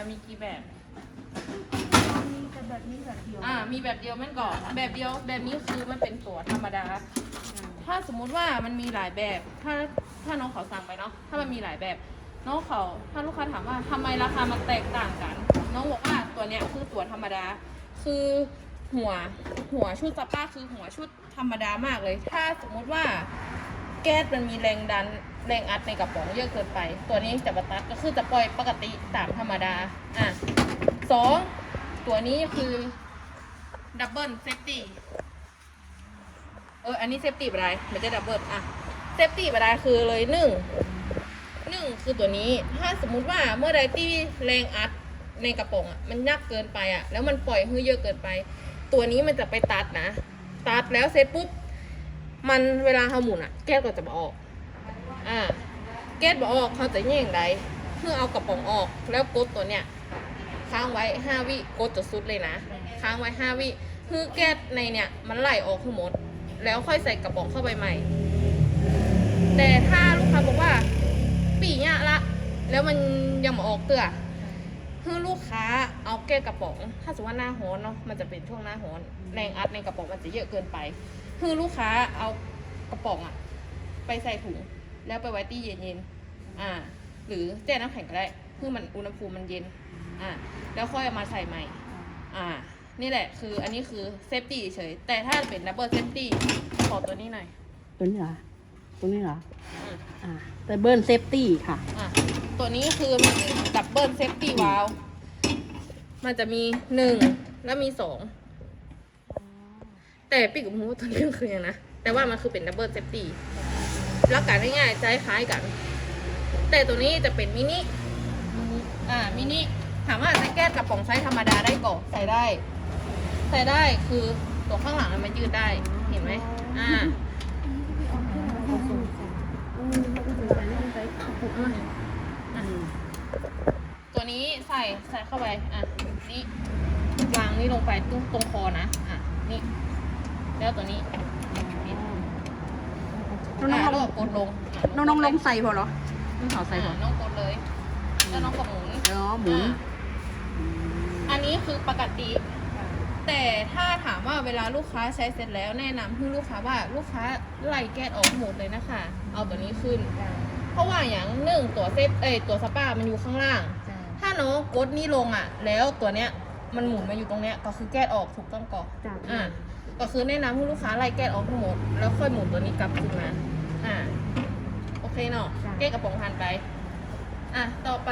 มันมีกี่แบบ มีแต่แบบนี้แบบเดียวอ่า มีแบบเดียวแม่นก่อนแบบเดียวแบบนี้คือมันเป็นตัวธรรมดา ถ้าสมมุติว่ามันมีหลายแบบ ถ้าถ้าน้องเขาสั่งไปเนาะ ถ้ามันมีหลายแบบ น้องเขาถ้าลูกค้าถามว่าทำไมราคามันแตกต่างกัน น้องบอกว่าตัวเนี้ยคือตัวธรรมดา คือหัวหัวชุดสปาคือหัวชุดธรรมดามากเลย ถ้าสมมุติว่าแก๊สมันมีแรงดัน แรงอัดในกระป๋องเยอะเกินไป ตัวนี้จะบัตัดก็คือจะปล่อยปกติตามธรรมดา อะสองตัวนี้คือดับเบิลเซฟตี้เอออันนี้เซฟตี้อะไรไม่ใช่ดับเบิลอะเซฟตี้อะไรคือเลยหนึ่งหนึ่งคือตัวนี้ถ้าสมมุติว่าเมื่อใดที่แรงอัดในกระป๋องอะมันยักเกินไปอะ แล้วมันปล่อยให้เยอะเกินไป ตัวนี้มันจะไปตัดนะ ตัดแล้วเสร็จปุ๊บมันเวลาเขาหมุนอะ แก๊สก็จะมาออก แก๊สบออกเขาจะแย่งใดเพื่อเอากระป๋องออกแล้วกดตัวเนี้ยค้างไว้ห้าวิกดจะสุดเลยนะ ค้างไว้ห้าวิคือแก๊สในเนี่ยมันไหลออกทั้งหมด แล้วค่อยใส่กระป๋องเข้าไปใหม่ แต่ถ้าลูกค้าบอกว่าปีเนี่ยละ แล้วมันยังมาออกเตือคือลูกค้าเอาแก้กระป๋อง ถ้าสมมติว่าหน้าฮอนเนาะมันจะเป็นช่วงหน้าฮอนแรงอัดในกระป๋องมันจะเยอะเกินไป คือลูกค้าเอากระป๋องอะไปใส่ถุง แล้วไปไว้ที่เย็นๆอ่า หรือแช่น้ำแข็งก็ได้เพื่อมันอุณหภูมิมันเย็น อ่า แล้วค่อยเอามาใส่ใหม่ อ่า นี่แหละคืออันนี้คือเซฟตี้เฉย แต่ถ้าเป็นดับเบิลเซฟตี้ขอตัวนี้หน่อย ตัวนี้เหรอ ตัวนี้เหรออืมอ่าแต่เบิร์นเซฟตี้ค่ะ อะตัวนี้คือมันดับเบิลเซฟตี้วาลมันจะมีหนึ่งแล้วมีสองแต่ปีกกับมูตัวนี้คืออย่างนะ แต่ว่ามันคือเป็นดับเบิลเซฟตี้ แล้วกันง่ายๆใจคล้ายกัน แต่ตัวนี้จะเป็นมินิอ่ามินิถามว่าใช้แก้กระป๋องไซส์ธรรมดาได้ก่อใส่ได้ ใส่ได้คือตัวข้างหลังมันยืดได้เห็นไหมอ่าตัวนี้ใส่ใส่เข้าไปอะนี่วางนี่ลงไปตรงตรงคอนะอะนี่แล้วตัวนี้ น้องอะๆลแล้วงก็กดลงะน้องน้องลงใส่พอเหรอน้องเขาใส่พออะน้องกดเลยแล้วน้องก็หมุนอ๋อหมุนอะอันนี้คือปกติ แต่ถ้าถามว่าเวลาลูกค้าใช้เสร็จแล้วแนะนำให้ลูกค้าว่าลูกค้าไล่แก๊สออกหมดเลยนะคะ เอาตัวนี้ขึ้น เพราะว่าอย่างหนึ่งตัวเซฟเอยตัวสปามันอยู่ข้างล่าง ถ้าน้องกดนี้ลงอะ แล้วตัวเนี้ยมันหมุนมาอยู่ตรงเนี้ยก็คือแก๊สออกถูกต้องก่อนจ้ะอ่า ก็คือแนะนำให้ลูกค้าไล่แก๊สออกทั้งหมด แล้วค่อยหมุนตัวนี้กลับขึ้นมา อ่า โอเคเนาะ จ้ะ แก๊สกระป๋องผ่านไป อะ ต่อไป